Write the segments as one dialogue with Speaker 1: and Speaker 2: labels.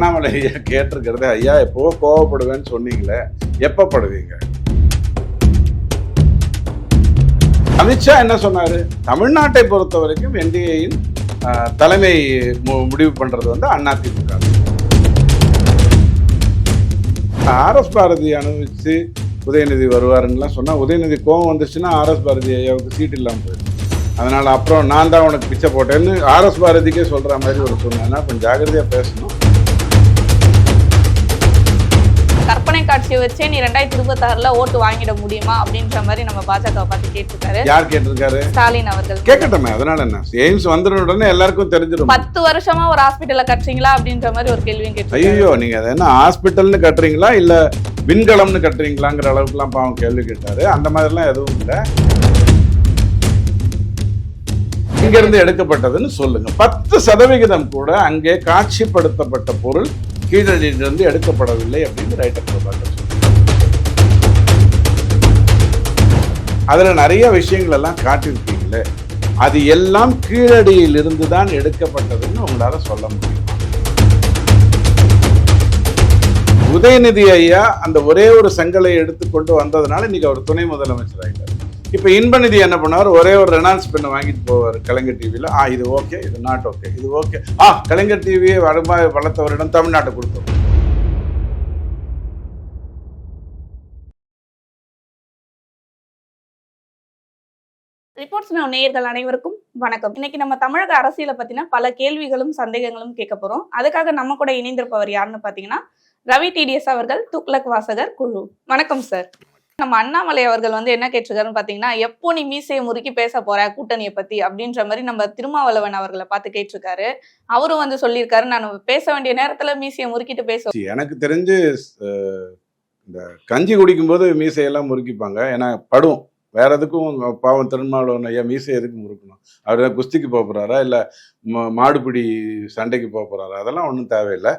Speaker 1: அண்ணாமலை ஐயா கேட்டிருக்கிறது ஐயா எப்போ கோவப்படுவேன்னு சொன்னீங்களே எப்போ படுவீங்க? அமித்ஷா என்ன சொன்னார்? தமிழ்நாட்டை பொறுத்த வரைக்கும் என்டிஏயின் தலைமை மு- முடிவு பண்றது வந்து அதிமுக. ஆர்எஸ் பாரதி அனுபவிச்சு உதயநிதி வருவாருன்னுலாம் சொன்னால் உதயநிதி கோவம் வந்துச்சுன்னா ஆர்எஸ் பாரதி ஐயாவுக்கு சீட் இல்லாமல் போயிடும். அதனால அப்புறம் நான் தான் உனக்கு பிச்சை போட்டேன்னு ஆர்எஸ் பாரதிக்கே சொல்ற மாதிரி ஒரு சூழ்நிலை. கொஞ்சம் ஜாகிரதையாக பேசணும்.
Speaker 2: கற்பனை காட்சியை வச்சே நீ ரெண்டாயிரத்தி இருபத்தாறுல ஓட்டு வாங்கிட முடியுமா அப்படின்ற மாதிரி நம்ம பாஜக பார்த்து கேட்டிருக்காரு.
Speaker 1: யார் கேட்டிருக்காரு?
Speaker 2: ஸ்டாலின் அவர்கள்.
Speaker 1: கேட்கட்டுமே அதனால என்ன? எய்ம்ஸ் வந்துன உடனே எல்லாருக்கும் தெரிஞ்சிடும்.
Speaker 2: பத்து வருஷமா ஒரு ஹாஸ்பிட்டல்ல கட்டுறீங்களா அப்படின்ற மாதிரி ஒரு கேள்வியும் கேட்டிருக்காரு.
Speaker 1: ஐயோ நீங்க அதை என்ன ஹாஸ்பிட்டல்னு கட்டுறீங்களா இல்ல விண்கலம்னு கட்டுறீங்களாங்கிற அளவுக்குலாம் பாவம் கேள்வி கேட்டாரு. அந்த மாதிரிலாம் எதுவும் இல்லை. இங்க இருந்து எடுக்கப்பட்டதுன்னு சொல்லுங்க. பத்து சதவிகிதம் கூட அங்கே காட்சிப்படுத்தப்பட்ட பொருள் கீழடியிலிருந்து எடுக்கப்படவில்லை அப்படின்னு ரைட்டர் பிரபாகர் அதில் நிறைய விஷயங்கள் எல்லாம் காட்டியிருக்கீங்களே அது எல்லாம் கீழடியிலிருந்து தான் எடுக்கப்பட்டதுன்னு உங்களால் சொல்ல முடியும். உதயநிதி ஐயா அந்த ஒரே ஒரு செங்கலை எடுத்துக்கொண்டு வந்ததுனால இன்னைக்கு அவர் துணை முதலமைச்சர் ஆகிட்டார் இப்ப இன்பநிதி என்ன பண்ணார் ஒரே ஒரு ரெனால்ஸ் பெண்ணை வாங்கிட்டு போவார் கலைஞர் டிவியில ஆ இது ஓகே இது நாட் ஓகே இது ஓகே ஆ கலைஞர் டிவியை வடமா வளர்த்தவரிடம் தமிழ்நாட்டை கொடுத்தோம்.
Speaker 2: ரிப்போர்ட்ஸ் நேயர்கள் அனைவருக்கும் வணக்கம். இன்னைக்கு நம்ம தமிழக அரசியலை பத்தின பல கேள்விகளும் சந்தேகங்களும் கேட்க போறோம். அதுக்காக நம்ம கூட இணைந்திருப்பவர் யாருன்னு பாத்தீங்கன்னா ரவி டிடிஎஸ் அவர்கள் துக்லக் வாசகர் குழு. வணக்கம் சார் நம்ம அண்ணாமலை அவர்கள் வந்து என்ன கேட்டிருக்காருன்னு பாத்தீங்கன்னா எப்போ நீ மீசையை முறுக்கி பேச போற கூட்டணியை பத்தி அப்படின்ற மாதிரி நம்ம திருமாவளவன் அவர்களை பார்த்து கேட்டிருக்காரு. அவரும் வந்து சொல்லியிருக்காரு நான் பேச வேண்டிய நேரத்துல மீசையை முறுக்கிட்டு பேச.
Speaker 1: எனக்கு தெரிஞ்சு இந்த கஞ்சி குடிக்கும்போது மீசையெல்லாம் முறுக்கிப்பாங்க. ஏன்னா படும். வேற எதுக்கும் பாவம் திருமாவளவன் ஐயா மீசை எதுக்கு முறுக்கணும் அவர் குஸ்திக்கு போக போறாரா? இல்ல மாடுபிடி சண்டைக்கு போக போறாரா? அதெல்லாம் ஒன்றும் தேவையில்லை.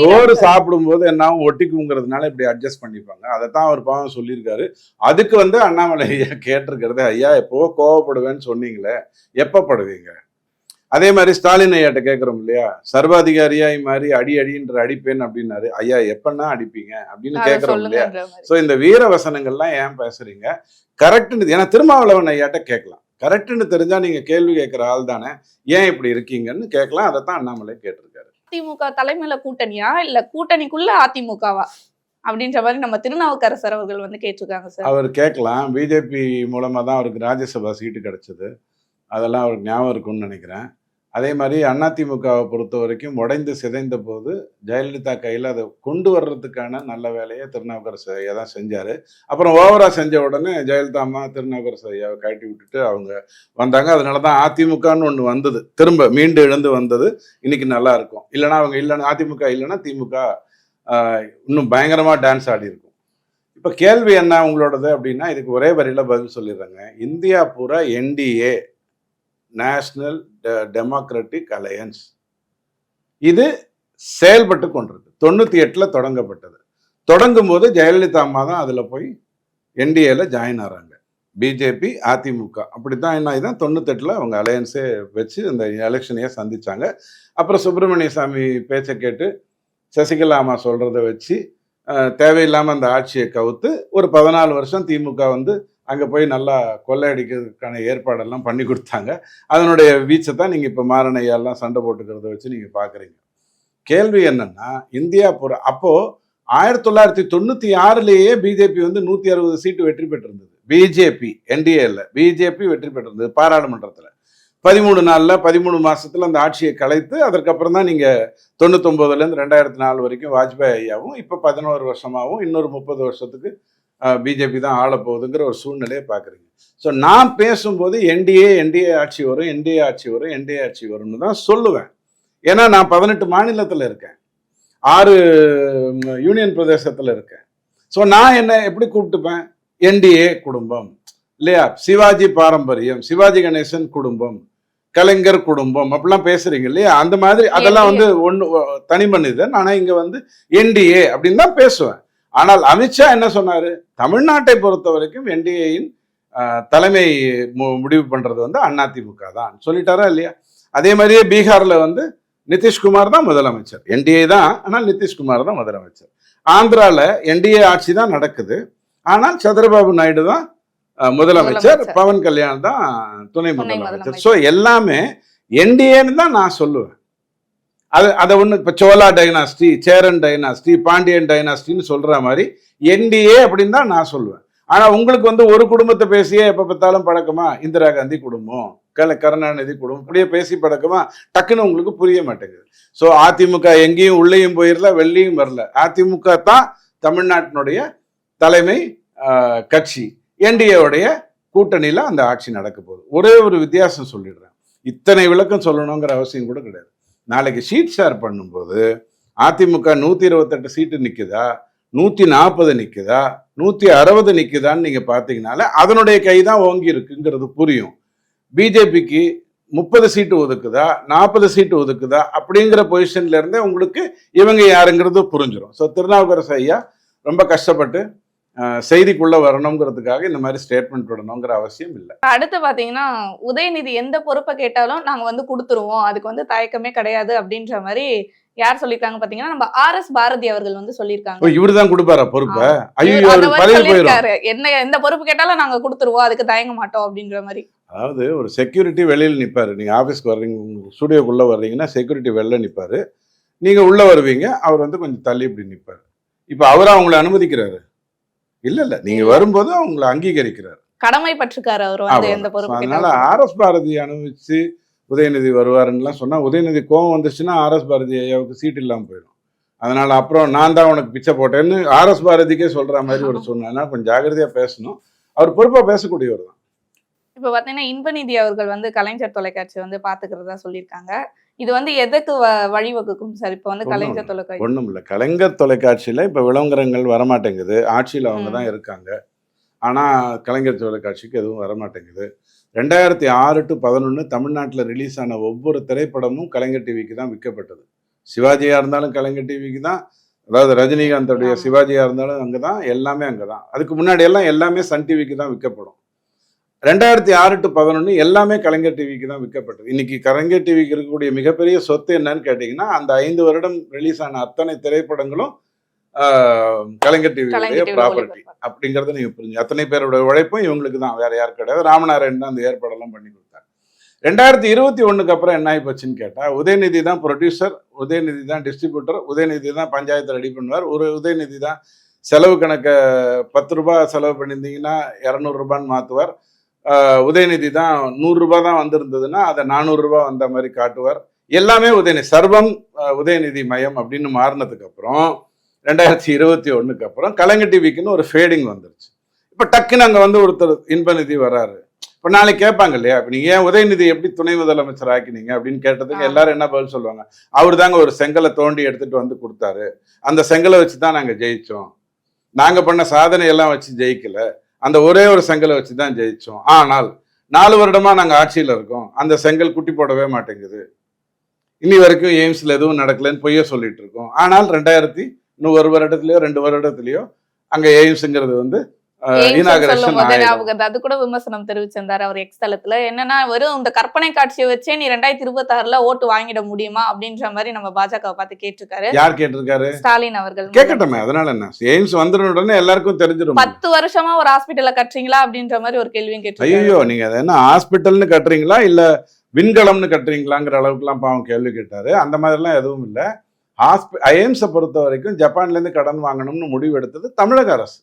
Speaker 1: சோறு சாப்பிடும்போது என்ன ஒட்டிக்குங்கிறதுனால இப்படி அட்ஜஸ்ட் பண்ணிப்பாங்க. அதைத்தான் அவர் பாவம் சொல்லியிருக்காரு. அதுக்கு வந்து அண்ணாமலை ஐயா கேட்டிருக்கிறது ஐயா எப்போ கோவப்படுவேன்னு சொன்னீங்களே எப்ப படுவீங்க? அதே மாதிரி ஸ்டாலின் ஐயாட்ட கேட்குறோம் இல்லையா? சர்வாதிகாரியாய் மாதிரி அடி அடின்ற அடிப்பேன் அப்படின்னாரு. ஐயா எப்பன்னா அடிப்பீங்க? அப்படின்னு
Speaker 2: அதை
Speaker 1: கேட்குறோம் இல்லையா? ஸோ இந்த வீர வசனங்கள்லாம் ஏன் பேசுறீங்க? கரெக்டுன்னு ஏன்னா திருமாவளவன் ஐயாட்ட கேட்கலாம். கரெக்டுன்னு தெரிஞ்சா நீங்க கேள்வி கேட்குற ஆள் தானே. ஏன் இப்படி இருக்கீங்கன்னு கேட்கலாம். அதைத்தான் அண்ணாமலை கேட்டிருக்காரு.
Speaker 2: அதிமுக தலைமையில கூட்டணியா? இல்ல கூட்டணிக்குள்ள அதிமுகவா? அப்படின்ற மாதிரி நம்ம திருநாவுக்கரசர் அவர்கள் வந்து கேட்டிருக்காங்க சார்.
Speaker 1: அவர் கேட்கலாம். பிஜேபி மூலமாக தான் அவருக்கு ராஜ்யசபா சீட்டு கிடைச்சது. அதெல்லாம் அவருக்கு ஞாபகம் இருக்கும்னு நினைக்கிறேன். அதே மாதிரி அதிமுகவை பொறுத்த வரைக்கும் உடைந்து சிதைந்த போது ஜெயலலிதா கையில் அதை கொண்டு வர்றதுக்கான நல்ல வேலையை திருநாவுக்கரசு ஐயா தான் செஞ்சார். அப்புறம் ஓவராக செஞ்ச உடனே ஜெயலலிதா அம்மா திருநாவுக்கரசு ஐயாவை கட்டி விட்டுட்டு அவங்க வந்தாங்க. அதனால தான் அதிமுகன்னு ஒன்று வந்தது. திரும்ப மீண்டு எழுந்து வந்தது. இன்னைக்கு நல்லா இருக்கும். இல்லைன்னா அவங்க இல்லைன்னா அதிமுக இல்லைன்னா திமுக இன்னும் பயங்கரமாக டான்ஸ் ஆடி இருக்கும். இப்போ கேள்வி என்ன உங்களோடது அப்படின்னா இதுக்கு ஒரே வரியில் பதில் சொல்லிடுறேங்க. இந்தியா பூரா என்டிஏ நேஷனல் டெமோக்ராட்டிக் அலையன்ஸ். இது செயல்பட்டு கொண்டிருக்கு. தொண்ணூற்றி எட்டில் தொடங்கப்பட்டது. தொடங்கும் போது ஜெயலலிதா அம்மா தான் அதில் போய் என்டிஏல ஜாயின் ஆகிறாங்க பிஜேபி அதிமுக அப்படி தான் என்ன இதுதான் தொண்ணூத்தெட்டில் அவங்க அலையன்ஸே வச்சு இந்த எலெக்ஷனையே சந்தித்தாங்க அப்புறம் சுப்பிரமணிய சாமி பேச்சை கேட்டு சசிகலா அம்மா சொல்கிறத வச்சு தேவையில்லாமல் அந்த ஆட்சியை கவுத்து ஒரு பதினாலு வருஷம் திமுக வந்து அங்கே போய் நல்லா கொள்ளையடிக்கிறதுக்கான ஏற்பாடெல்லாம் பண்ணி கொடுத்தாங்க. அதனுடைய வீச்சை தான் நீங்கள் இப்போ மாரணையெல்லாம் சண்டை போட்டுக்கிறத வச்சு நீங்கள் பார்க்குறீங்க கேள்வி என்னன்னா இந்தியா புற அப்போது ஆயிரத்தி தொள்ளாயிரத்தி தொண்ணூற்றி ஆறுலேயே பிஜேபி வந்து நூற்றி அறுபது சீட்டு வெற்றி பெற்றிருந்தது. பிஜேபி என்டிஏல பிஜேபி வெற்றி பெற்றிருந்தது பாராளுமன்றத்தில். பதிமூணு நாளில் பதிமூணு மாதத்தில் அந்த ஆட்சியை கலைத்து அதற்கப்புறம் தான் நீங்கள் தொண்ணூத்தொம்பதுலேருந்து ரெண்டாயிரத்தி நாலு வரைக்கும் வாஜ்பாய் ஐயாவும் இப்போ பதினோரு வருஷமாகவும் இன்னொரு முப்பது வருஷத்துக்கு பிஜேபி தான் ஆள போகுதுங்கிற ஒரு சூழ்நிலையை பார்க்குறீங்க. ஸோ நான் பேசும்போது என்டிஏ என்டிஏ ஆட்சி வரும் என்டிஏ ஆட்சி வரும் என்டிஏ ஆட்சி வரும்னு தான் சொல்லுவேன். ஏன்னா நான் பதினெட்டு மாநிலத்தில் இருக்கேன். ஆறு யூனியன் பிரதேசத்தில் இருக்கேன். ஸோ நான் என்ன எப்படி கூப்பிட்டுப்பேன்? என்டிஏ குடும்பம். இல்லையா? சிவாஜி பாரம்பரியம் சிவாஜி கணேசன் குடும்பம் கலைஞர் குடும்பம் அப்படிலாம் பேசுறீங்க இல்லையா? அந்த மாதிரி அதெல்லாம் வந்து ஒன்று தனி மனிதன் ஆனால் இங்கே வந்து என்டிஏ அப்படின்னு தான் பேசுவேன். ஆனால் அமித்ஷா என்ன சொன்னாரு? தமிழ்நாட்டை பொறுத்த வரைக்கும் என்டிஏயின் தலைமை மு- முடிவு பண்றது வந்து அதிமுக தான். சொல்லிட்டாரா இல்லையா? அதே மாதிரியே பீகார்ல வந்து நிதிஷ்குமார் தான் முதலமைச்சர். என்டிஏ தான் ஆனால் நிதிஷ்குமார் தான் முதலமைச்சர். ஆந்திரால என்டிஏ ஆட்சி தான் நடக்குது. ஆனால் சந்திரபாபு நாயுடு தான் முதலமைச்சர். பவன் கல்யாண் தான் துணை முதலமைச்சர். ஸோ எல்லாமே என்டிஏன்னு தான் நான் சொல்லுவேன். அது அதை ஒன்று இப்போ சோலா டைனாஸ்டி சேரன் டைனாஸ்டி பாண்டியன் டைனாஸ்டின்னு சொல்கிற மாதிரி என்டிஏ அப்படின்னு தான் நான் சொல்லுவேன். ஆனால் உங்களுக்கு வந்து ஒரு குடும்பத்தை பேசியே எப்போ பார்த்தாலும் பழக்கமா? இந்திரா காந்தி குடும்பம் கல கருணாநிதி குடும்பம் இப்படியே பேசி பழக்கமா? டக்குன்னு உங்களுக்கு புரிய மாட்டேங்குது. ஸோ அதிமுக எங்கேயும் உள்ளேயும் போயிடல வெளியும் வரல. அதிமுக தான் தமிழ்நாட்டினுடைய தலைமை கட்சி. என்டிஏவுடைய கூட்டணியில் அந்த ஆட்சி நடக்க போகுது. ஒரே ஒரு வித்தியாசம் சொல்லிடுறேன். இத்தனை விளக்கம் சொல்லணுங்கிற அவசியம் கூட கிடையாது. நாளைக்கு ஷீட் ஷேர் பண்ணும்போது அதிமுக நூற்றி இருபத்தெட்டு சீட்டு நிற்குதா நூற்றி நாற்பது நிற்குதா நூற்றி அறுபது நிற்குதான்னு நீங்கள் பார்த்தீங்கனால அதனுடைய கை தான் ஓங்கி இருக்குங்கிறது புரியும். பிஜேபிக்கு முப்பது சீட்டு ஒதுக்குதா? நாற்பது சீட்டு ஒதுக்குதா? அப்படிங்கிற பொசிஷன்ல இருந்தே உங்களுக்கு இவங்க யாருங்கிறது புரிஞ்சிடும் ஸோ திருநாவுக்கரசு ஐயா ரொம்ப கஷ்டப்பட்டு செய்திக்குள்ள வரணுங்கிறதுக்காக இந்த மாதிரி ஸ்டேட்மெண்ட் விடணுங்கிற அவசியம் இல்லை.
Speaker 2: அடுத்து பாத்தீங்கன்னா உதயநிதி எந்த பொறுப்பை கேட்டாலும் நாங்க வந்து கொடுத்துருவோம். அதுக்கு வந்து தயக்கமே கிடையாது அப்படின்ற மாதிரி யார் சொல்லியிருக்காங்க பாத்தீங்கன்னா நம்ம ஆர் எஸ் பாரதி அவர்கள் வந்து சொல்லியிருக்காங்க
Speaker 1: இவரு தான் கொடுப்பாரா பொறுப்பை?
Speaker 2: என்ன எந்த பொறுப்பு கேட்டாலும் நாங்க கொடுத்துருவோம் அதுக்கு தயங்க மாட்டோம் அப்படின்ற மாதிரி.
Speaker 1: அதாவது ஒரு செக்யூரிட்டி வெளியில் நிற்பாரு நீங்கள் ஆஃபீஸ்க்கு வர்றீங்க ஸ்டுடியோக்குள்ளே வர்றீங்கன்னா செக்யூரிட்டி வெளில நிற்பாரு நீங்கள் உள்ளே வருவீங்க அவர் வந்து கொஞ்சம் தள்ளி இப்படி நிற்பார் இப்போ அவரா உங்களை அனுமதிக்கிறாரு? இல்லை இல்லை. நீங்கள் வரும்போது அவங்கள அங்கீகரிக்கிறார்.
Speaker 2: கடமை பற்றுக்காரு அவர் வந்து எந்த. பொறுப்பு
Speaker 1: அதனால
Speaker 2: கேட்டாலும்
Speaker 1: ஆர்எஸ் பாரதி அனுபவிச்சு உதயநிதி வருவாருன்னுலாம் சொன்னா உதயநிதி கோவம் வந்துச்சுன்னா ஆர்எஸ் பாரதி ஐயாவுக்கு சீட் இல்லாமல் போயிடும். அதனால அப்புறம் நான் தான் உனக்கு பிச்சை போட்டேன்னு ஆர்எஸ் பாரதிக்கே சொல்ற மாதிரி ஒரு சொன்ன கொஞ்சம் ஜாகிரதையா பேசணும். அவர் பொறுப்பா பேசக்கூடியவர் தான்.
Speaker 2: இப்ப பாத்தீங்கன்னா இன்பநிதி அவர்கள் வந்து கலைஞர் தொலைக்காட்சி வந்து பாத்துக்கிறதா சொல்லியிருக்காங்க. இது வந்து எதுக்கு வழிவகுக்கும். சார் இப்ப வந்து கலைஞர் தொலைக்காட்சி.
Speaker 1: ஒன்றும் இல்லை. கலைஞர் தொலைக்காட்சியில் இப்போ விளம்பரங்கள் வரமாட்டேங்குது. ஆட்சியில் அவங்க தான் இருக்காங்க. ஆனால் கலைஞர் தொலைக்காட்சிக்கு எதுவும் வரமாட்டேங்குது. ரெண்டாயிரத்தி ஆறு டு பதினொன்று தமிழ்நாட்டில் ரிலீஸ் ஆன ஒவ்வொரு திரைப்படமும் கலைஞர் டிவிக்கு தான் விற்கப்பட்டது. சிவாஜியாக இருந்தாலும் கலைஞர் டிவிக்கு தான். அதாவது ரஜினிகாந்தோடைய. சிவாஜியாக இருந்தாலும் அங்கே தான் எல்லாமே அங்கே தான் அதுக்கு முன்னாடி எல்லாம் எல்லாமே சன் டிவிக்கு தான் விற்கப்படும். ரெண்டாயிரத்தி ஆறு டு பதினொன்று எல்லாமே கலைஞர் டிவிக்கு தான் விற்கப்பட்டது. இன்னைக்கு கலைஞர் டிவிக்கு இருக்கக்கூடிய மிகப்பெரிய சொத்து என்னன்னு கேட்டிங்கன்னா அந்த ஐந்து வருடம் ரிலீஸ் ஆன அத்தனை திரைப்படங்களும் கலைஞர் டிவியுடைய ப்ராப்பர்ட்டி. அப்படிங்கறத நீங்க புரிஞ்சு அத்தனை பேரோட உழைப்பும் இவங்களுக்கு தான். வேற யாரும் கிடையாது. ராமநாராயண் தான் அந்த ஏற்பாடெல்லாம் பண்ணி கொடுத்தாரு. ரெண்டாயிரத்தி இருபத்தி ஒண்ணுக்கு அப்புறம் என்ன ஆகி போச்சுன்னு கேட்டா உதயநிதி தான் ப்ரொடியூசர் உதயநிதி தான் டிஸ்ட்ரிபியூட்டர் உதயநிதி தான் பஞ்சாயத்து ரெடி பண்ணுவார். ஒரு உதயநிதி தான் செலவு கணக்கை பத்து ரூபாய் செலவு பண்ணியிருந்தீங்கன்னா இரநூறு ரூபான்னு மாற்றுவார் உதயநிதி தான் நூறு ரூபாய் தான் வந்திருந்ததுன்னா அதை நானூறு ரூபாய் வந்த மாதிரி காட்டுவார். எல்லாமே உதயநிதி சர்வம் உதயநிதி மயம் அப்படின்னு மாறினதுக்கு அப்புறம் ரெண்டாயிரத்தி இருபத்தி ஒண்ணுக்கு அப்புறம் கலைஞர் டிவிக்குன்னு ஒரு ஃபேடிங் வந்துருச்சு. இப்போ டக்குன்னு அங்கே வந்து ஒருத்தர் இன்பநிதி வராரு. இப்போ நாளைக்கு கேட்பாங்க இல்லையா? இப்போ நீங்கள் ஏன் உதயநிதி எப்படி துணை முதலமைச்சர் ஆக்கினீங்க அப்படின்னு கேட்டதுக்கு. எல்லாரும் என்ன பதில் சொல்லுவாங்க? அவர் தாங்க ஒரு செங்கலை தோண்டி எடுத்துட்டு வந்து கொடுத்தாரு. அந்த செங்கலை வச்சு தான் நாங்கள் ஜெயிச்சோம். நாங்கள் பண்ண சாதனையெல்லாம் வச்சு ஜெயிக்கல. அந்த ஒரே ஒரு செங்கலை வச்சு தான் ஜெயிச்சோம். ஆனால் நாலு வருடமா நாங்கள் ஆட்சியில் இருக்கோம். அந்த செங்கல் குட்டி போடவே மாட்டேங்குது. இனி வரைக்கும் எய்ம்ஸில் எதுவும் நடக்கலைன்னு பொய்ய சொல்லிட்டு இருக்கோம். ஆனால் ரெண்டாயிரத்தி இன்னும் ஒரு வருடத்துலையோ ரெண்டு வருடத்துலையோ அங்கே எய்ம்ஸுங்கிறது வந்து
Speaker 2: அது கூட விமர்சனம் தெரிவிச்சிருந்தாரு அவர் எக்ஸ் தளத்துல. என்னன்னா வெறும் இந்த கற்பனை காட்சியை வச்சே நீ ரெண்டாயிரத்தி இருபத்தி ஆறுல ஓட்டு வாங்கிட முடியுமா? அப்படின்ற மாதிரி நம்ம பாஜக பார்த்து கேட்டிருக்காரு.
Speaker 1: யார் கேட்டிருக்காரு?
Speaker 2: ஸ்டாலின் அவர்கள்
Speaker 1: கேட்கட்டுமே அதனால என்ன? எய்ம்ஸ் வந்துன உடனே எல்லாருக்கும் தெரிஞ்சிடும்.
Speaker 2: பத்து வருஷமா ஒரு ஹாஸ்பிட்டல்ல கட்டுறீங்களா? அப்படின்ற மாதிரி ஒரு கேள்வியும் கேட்டிருக்காரு.
Speaker 1: ஐயோ நீங்க அது என்ன ஹாஸ்பிட்டல்னு கட்டுறீங்களா? இல்ல விண்கலம்னு கட்டுறீங்களாங்கிற அளவுக்குலாம் பாவம் கேள்வி கேட்டாரு. அந்த மாதிரிலாம் எதுவும் இல்லை. ஹாஸ்பி எய்ம்ஸை பொறுத்த வரைக்கும் ஜப்பான்ல இருந்து கடன் வாங்கணும்னு முடிவு எடுத்தது தமிழக அரசு.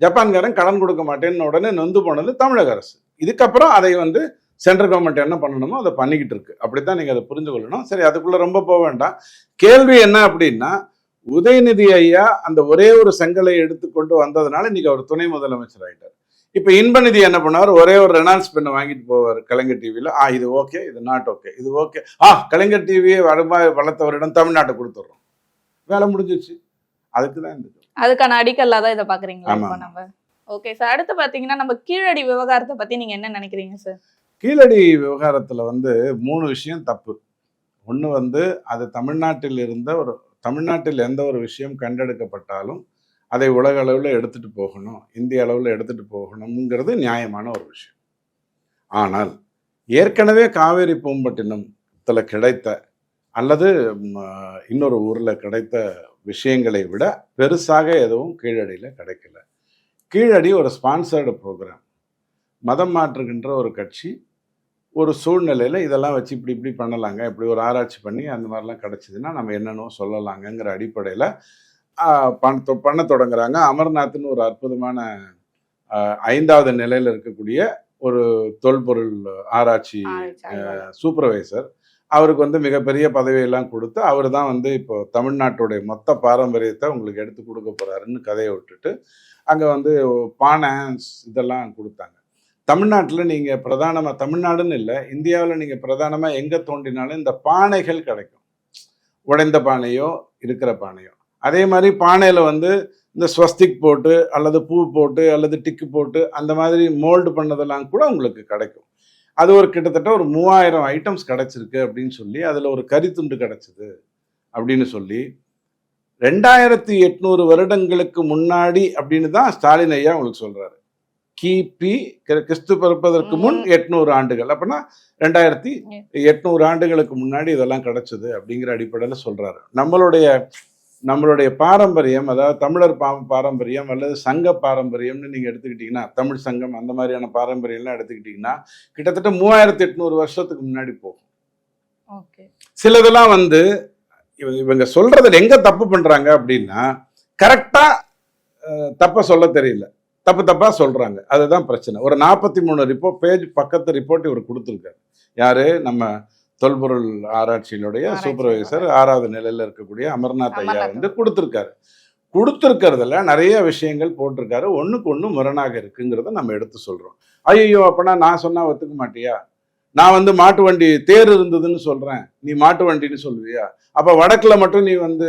Speaker 1: ஜப்பான்காரன் கடன் கொடுக்க மாட்டேன்னு உடனே நொந்து போனது தமிழக அரசு. இதுக்கப்புறம் அதை வந்து சென்ட்ரல் கவர்மெண்ட் என்ன பண்ணணுமோ அதை பண்ணிக்கிட்டு இருக்கு. அப்படித்தான் நீங்க அதை புரிந்து கொள்ளணும். சரி அதுக்குள்ள ரொம்ப போக வேண்டாம். கேள்வி என்ன அப்படின்னா உதயநிதி ஐயா அந்த ஒரே ஒரு செங்கலை எடுத்துக்கொண்டு வந்ததுனால இன்னைக்கு அவர் துணை முதலமைச்சர் ஆயிட்டார். இப்ப இன்பநிதி என்ன பண்ணார் ஒரே ஒரு ரெனால்ஸ் பெண்ணை வாங்கிட்டு போவார் கலைஞர் டிவியில ஆ இது ஓகே இது நாட் ஓகே இது ஓகே ஆ கலைஞர் டிவியை வளமா வளர்த்தவரிடம் தமிழ்நாட்டை கொடுத்துட்றோம். வேலை முடிஞ்சிச்சு அதுக்கு தான் இந்த.
Speaker 2: அதுக்கான அடிக்கல்லா தான் இதை பாக்குறீங்களா. இப்போ நம்ம? ஓகே சார் அடுத்து பாத்தீங்கன்னா நம்ம கீழடி விவகாரத்தை பத்தி நீங்க என்ன நினைக்கிறீங்க சார்
Speaker 1: கீழடி விவகாரத்துல வந்து மூணு விஷயம் தப்பு. ஒண்ணு வந்து அது தமிழ்நாட்டில் இருந்த ஒரு தமிழ்நாட்டில் எந்த ஒரு விஷயம் கண்டெடுக்கப்பட்டாலும் அதை உலக அளவில் எடுத்துட்டு போகணும் இந்திய அளவில் எடுத்துட்டு போகணுங்கிறது நியாயமான ஒரு விஷயம். ஆனால் ஏற்கனவே காவேரி பூம்பட்டினத்தில் கிடைத்த அல்லது இன்னொரு ஊர்ல கிடைத்த விஷயங்களை விட பெருசாக எதுவும் கீழடியில கிடைக்கல. கீழடி ஒரு ஸ்பான்சர்டு ப்ரோக்ராம் மதம் மாற்றுகின்ற ஒரு கட்சி ஒரு சூழ்நிலையில் இதெல்லாம் வச்சு இப்படி இப்படி பண்ணலாங்க இப்படி ஒரு ஆராய்ச்சி பண்ணி அந்த மாதிரிலாம் கிடச்சிதுன்னா நம்ம என்னென்னோ சொல்லலாங்கங்கிற அடிப்படையில் பண்ண பண்ண தொடங்குறாங்க. அமர்நாத்னு ஒரு அற்புதமான ஐந்தாவது நிலையில் இருக்கக்கூடிய ஒரு தொல்பொருள் ஆராய்ச்சி. சூப்பர்வைசர் அவருக்கு வந்து மிகப்பெரிய பதவியெல்லாம் கொடுத்து அவர் தான் வந்து இப்போ தமிழ்நாட்டுடைய மொத்த பாரம்பரியத்தை உங்களுக்கு எடுத்து கொடுக்க போகிறாருன்னு கதையை விட்டுட்டு அங்கே வந்து பானை இதெல்லாம் கொடுத்தாங்க. தமிழ்நாட்டில் நீங்கள் பிரதானமாக தமிழ்நாடுன்னு இல்லை இந்தியாவில் நீங்கள் பிரதானமாக எங்கே தோண்டினாலும் இந்த பானைகள் கிடைக்கும். உடைந்த பானையோ இருக்கிற பானையோ. அதே மாதிரி பானையில் வந்து இந்த ஸ்வஸ்திக் போட்டு அல்லது பூ போட்டு அல்லது டிக்கு போட்டு அந்த மாதிரி மோல்டு பண்ணதெல்லாம் கூட உங்களுக்கு கிடைக்கும். அது ஒரு கிட்டத்தட்ட ஒரு மூவாயிரம் ஐட்டம்ஸ் கிடைச்சிருக்கு அப்படின்னு சொல்லி அதில் ஒரு கரித்துண்டு கிடைச்சது அப்படின்னு சொல்லி ரெண்டாயிரத்தி எட்நூறு வருடங்களுக்கு முன்னாடி அப்படின்னு தான் ஸ்டாலின் ஐயா உங்களுக்கு சொல்றாரு. கிபி கிற- கிறிஸ்து பிறப்பதற்கு முன் எட்நூறு ஆண்டுகள். அப்படின்னா ரெண்டாயிரத்தி எட்நூறு ஆண்டுகளுக்கு முன்னாடி இதெல்லாம் கிடைச்சது அப்படிங்கிற அடிப்படையில் சொல்றாரு. நம்மளுடைய நம்மளுடைய பாரம்பரியம் அதாவது தமிழர் பா பாரம்பரியம் அல்லது சங்க பாரம்பரியம்னு நீங்க எடுத்துக்கிட்டீங்கன்னா தமிழ் சங்கம் அந்த மாதிரியான பாரம்பரியம்லாம் எடுத்துக்கிட்டீங்கன்னா கிட்டத்தட்ட மூவாயிரத்தி எட்நூறு வருஷத்துக்கு முன்னாடி போகும். சிலதெல்லாம் வந்து இவங்க இவங்க சொல்றதுல எங்க தப்பு பண்றாங்க அப்படின்னா கரெக்டா தப்ப சொல்ல தெரியல. தப்பு தப்பா சொல்றாங்க. அதுதான் பிரச்சனை. ஒரு நாற்பத்தி மூணு ரிப்போர்ட் பேஜ் பக்கத்து ரிப்போர்ட் இவர் கொடுத்துருக்காரு. யாரு? நம்ம தொல்பொருள் ஆராய்ச்சியினுடைய
Speaker 2: ஆராய்ச்சி
Speaker 1: சூப்பர்வைசர் ஆறாவது நிலையில இருக்கக்கூடிய அமர்நாத் ஐயா. வந்து கொடுத்துருக்காரு. கொடுத்துருக்கிறதுல நிறைய விஷயங்கள் போட்டிருக்காரு. ஒண்ணுக்கு ஒண்ணு முரணாக இருக்குங்கிறத நம்ம எடுத்து சொல்றோம். ஐயோ அப்பனா நான் சொன்னா ஒத்துக்க மாட்டியா? நான் வந்து மாட்டு வண்டி தேர் இருந்ததுன்னு சொல்றேன். நீ மாட்டு வண்டின்னு சொல்லுவியா? அப்ப வடக்குல மட்டும் நீ வந்து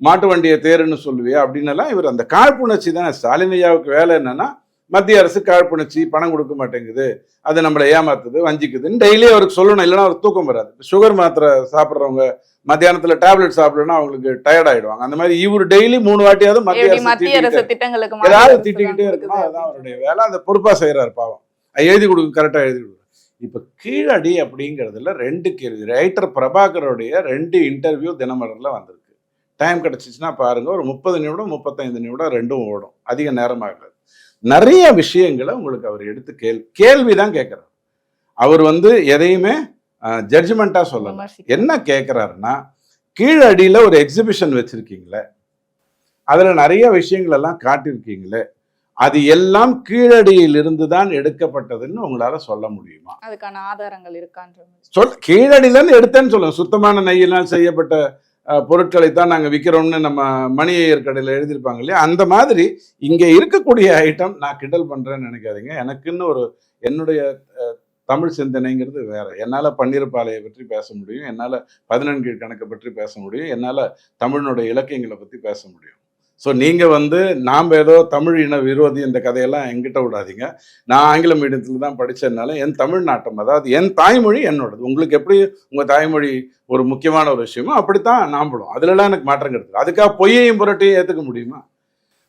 Speaker 1: மாட்டு வண்டியை தேருன்னு சொல்லுவியா? அப்படின்னு எல்லாம் இவர் அந்த காழ்ப்புணர்ச்சி தான். ஸ்டாலின் ஐயாவுக்கு வேலை என்னன்னா மத்திய அரசு காழ்ப்புணர்ச்சி பணம் கொடுக்க மாட்டேங்குது. அது நம்மளை ஏமாத்துது வஞ்சிக்குதுன்னு டெய்லி அவருக்கு சொல்லணும். இல்லைன்னா அவருக்கு தூக்கம் வராது. சுகர் மாத்திரை சாப்பிட்றவங்க மத்தியானத்துல டேப்லெட் சாப்பிடலன்னா அவங்களுக்கு டயர்ட் ஆயிடுவாங்க. அந்த மாதிரி இவர் டெய்லி மூணு வாட்டியாவது மத்திய அரசு
Speaker 2: திட்டங்களுக்கு
Speaker 1: ஏதாவது திட்டிக்கிட்டே இருக்கணும் அதுதான் அவருடைய வேலை. அதை பொறுப்பா செய்யறாரு பாவம். எழுதி கொடுக்க கரெக்டா எழுதி கொடுக்கும் இப்ப கீழடி அப்படிங்கிறதுல ரெண்டு கேள்வி. ரைட்டர் பிரபாகருடைய ரெண்டு இன்டர்வியூ தினமலர்ல வந்திருக்கு. டைம் கிடைச்சிச்சுன்னா பாருங்க. ஒரு முப்பது நிமிடம் முப்பத்தைந்து நிமிடம் ரெண்டும் ஓடும். அதிக நேரமாகாது நிறைய விஷயங்களை உங்களுக்கு அவர் எடுத்து கேள் கேள்வி தான் கேட்கிறார் அவர் வந்து எதையுமே ஜட்ஜ்மெண்டா சொல்லல
Speaker 2: விமர்சிக்க.
Speaker 1: என்ன கேட்குறாருன்னா கீழடியில ஒரு எக்ஸிபிஷன் வச்சிருக்கீங்களே அதுல நிறைய விஷயங்கள் எல்லாம் காட்டியிருக்கீங்களே அது எல்லாம் கீழடியில் இருந்து தான் எடுக்கப்பட்டதுன்னு உங்களால சொல்ல முடியுமா
Speaker 2: அதுக்கான ஆதாரங்கள் இருக்கான்ற.
Speaker 1: சொல் கீழடியில இருந்து எடுத்தேன்னு சொல்லுங்க சுத்தமான நெய்யினால் செய்யப்பட்ட பொருட்களை தான் நாங்கள் விற்கிறோம்னு நம்ம மணியையர் கடையில் எழுதியிருப்பாங்க இல்லையா? அந்த மாதிரி இங்கே இருக்கக்கூடிய ஐட்டம் நான் கிண்டல் பண்ணுறேன்னு நினைக்காதீங்க. எனக்குன்னு ஒரு என்னுடைய தமிழ் சிந்தனைங்கிறது வேற. என்னால் பன்னீர்பாலையை பற்றி பேச முடியும். என்னால் பதினெண்கீழ் கணக்கை பற்றி பேச முடியும். என்னால் தமிழினுடைய இலக்கியங்களை பற்றி பேச முடியும். ஸோ நீங்க வந்து நாம் ஏதோ தமிழ் இன விரோதி இந்த கதையெல்லாம் என்கிட்ட விடாதீங்க. நான் ஆங்கில மீடியத்தில் தான் படிச்சதுனால என் தமிழ் நாட்டம் அதாவது என் தாய்மொழி என்னோடது. உங்களுக்கு எப்படி உங்க தாய்மொழி ஒரு முக்கியமான ஒரு விஷயமோ அப்படித்தான் நாம்பளும் அதுலலாம் எனக்கு மாற்றம் கிடையாது அதுக்காக பொய்யையும் புரட்டையும் ஏத்துக்க முடியுமா?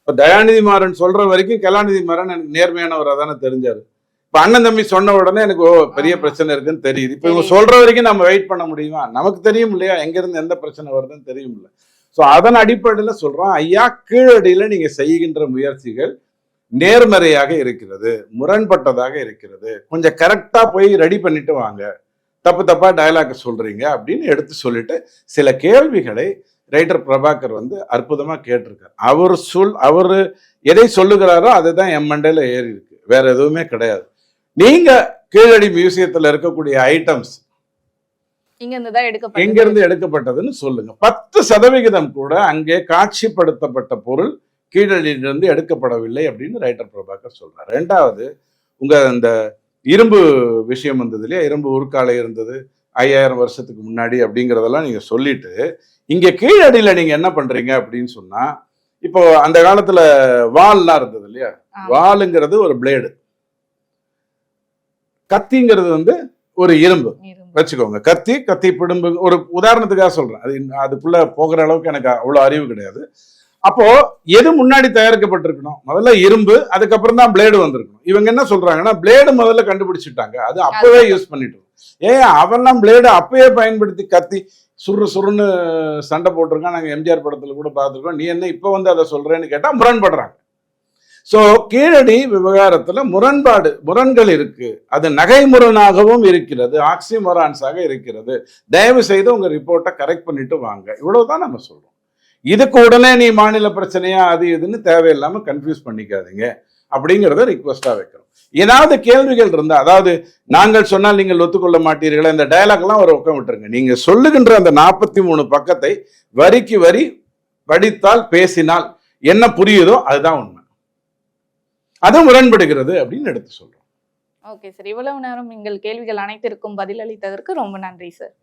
Speaker 1: இப்போ தயாநிதி மாறன் சொல்ற வரைக்கும் கலாநிதி மாறன் எனக்கு நேர்மையானவராக தானே தெரிஞ்சாரு. இப்போ அண்ணன் தம்பி சொன்ன உடனே எனக்கு ஓ பெரிய. பிரச்சனை இருக்குன்னு தெரியுது. இப்போ இவங்க. சொல்ற வரைக்கும் நம்ம வெயிட் பண்ண முடியுமா? நமக்கு தெரியும் இல்லையா? எங்க இருந்து எந்த பிரச்சனை வருதுன்னு தெரியும் இல்ல. ஸோ அதன் அடிப்படையில் சொல்கிறோம் ஐயா கீழடியில் நீங்கள் செய்கின்ற முயற்சிகள் நேர்மறையாக இருக்கிறது முரண்பட்டதாக இருக்கிறது. கொஞ்சம் கரெக்டாக போய் ரெடி பண்ணிட்டு வாங்க. தப்பு தப்பாக டயலாக் சொல்கிறீங்க அப்படின்னு எடுத்து சொல்லிட்டு சில கேள்விகளை ரைட்டர் பிரபாகர் வந்து அற்புதமாக கேட்டிருக்கார். அவர் சொல் அவர் எதை சொல்லுகிறாரோ அதுதான் என் மண்டையில் ஏறி இருக்கு. வேற எதுவுமே கிடையாது. நீங்கள் கீழடி மியூசியத்தில் இருக்கக்கூடிய ஐட்டம்ஸ்
Speaker 2: இங்க இருந்து தான் எடுக்கப்பட்டது.
Speaker 1: எங்க இருந்து எடுக்கப்பட்டதுன்னு சொல்லுங்க. பத்து சதவிகிதம் கூட அங்கே காட்சிப்படுத்தப்பட்ட பொருள் கீழடியிலிருந்து எடுக்கப்படவில்லை அப்படின்னு ரைட்டர் பிரபாகர் சொல்றாரு. ரெண்டாவது உங்க அந்த இரும்பு விஷயம் வந்தது இல்லையா? இரும்பு உருக்காலை இருந்தது ஐயாயிரம் வருஷத்துக்கு முன்னாடி அப்படிங்கிறதெல்லாம் நீங்க சொல்லிட்டு இங்க கீழடியில நீங்க என்ன பண்றீங்க அப்படின்னு சொன்னா இப்போ அந்த காலத்துல வால்லாம் இருந்தது இல்லையா?
Speaker 2: ஆமா.
Speaker 1: வாளுங்கிறது ஒரு பிளேடு கத்திங்கிறது வந்து ஒரு இரும்பு. வச்சுக்கோங்க. கத்தி கத்தி பிடும்பு ஒரு உதாரணத்துக்காக சொல்றேன். அது அதுக்குள்ள போகிற அளவுக்கு எனக்கு அவ்வளவு அறிவு கிடையாது. அப்போ எது முன்னாடி தயாரிக்கப்பட்டிருக்கணும்? முதல்ல இரும்பு அதுக்கப்புறம் தான் பிளேடு வந்திருக்கணும். இவங்க என்ன சொல்றாங்கன்னா பிளேடு முதல்ல கண்டுபிடிச்சிட்டாங்க. அது அப்பவே யூஸ் பண்ணிட்டு. ஏன்? அவெல்லாம் பிளேடு அப்பயே பயன்படுத்தி கத்தி சுரு சுருன்னு சண்டை போட்டிருக்கான். நாங்கள் எம்ஜிஆர் படத்தில் கூட பார்த்துருக்கோம். நீ என்ன இப்போ வந்து அதை சொல்கிறேன்னு கேட்டால் முரண்படுறாங்க. ஸோ கீழடி விவகாரத்தில் முரண்பாடு முரண்கள் இருக்கு. அது நகைமுரணாகவும் இருக்கிறது ஆக்சிமொரான்ஸாக இருக்கிறது. தயவு செய்து உங்கள் ரிப்போர்ட்டை கரெக்ட் பண்ணிட்டு வாங்க. இவ்வளவுதான் நம்ம சொல்றோம். இதுக்கு உடனே நீ மாநில பிரச்சனையா அது இதுன்னு தேவையில்லாம கன்ஃபியூஸ் பண்ணிக்காதீங்க. அப்படிங்கிறத ரிக்வஸ்டாக வைக்கிறோம். ஏதாவது கேள்விகள் இருந்தா அதாவது நாங்கள் சொன்னால் நீங்கள் ஒத்துக்கொள்ள மாட்டீர்களா இந்த டயலாக்லாம் ஒரு பக்கம் விட்டுருங்க. நீங்கள் சொல்லுகின்ற அந்த நாற்பத்தி மூணு பக்கத்தை வரிக்கு வரி படித்தால் பேசினால் என்ன புரியுதோ அதுதான் உண்மை. அது முரண்படுகிறது அப்படின்னு எடுத்து சொல்றோம்.
Speaker 2: Okay sir. இவ்வளவு நேரம் எங்கள் கேள்விகள் அனைத்திற்கும் பதிலளித்ததற்கு ரொம்ப நன்றி சார்.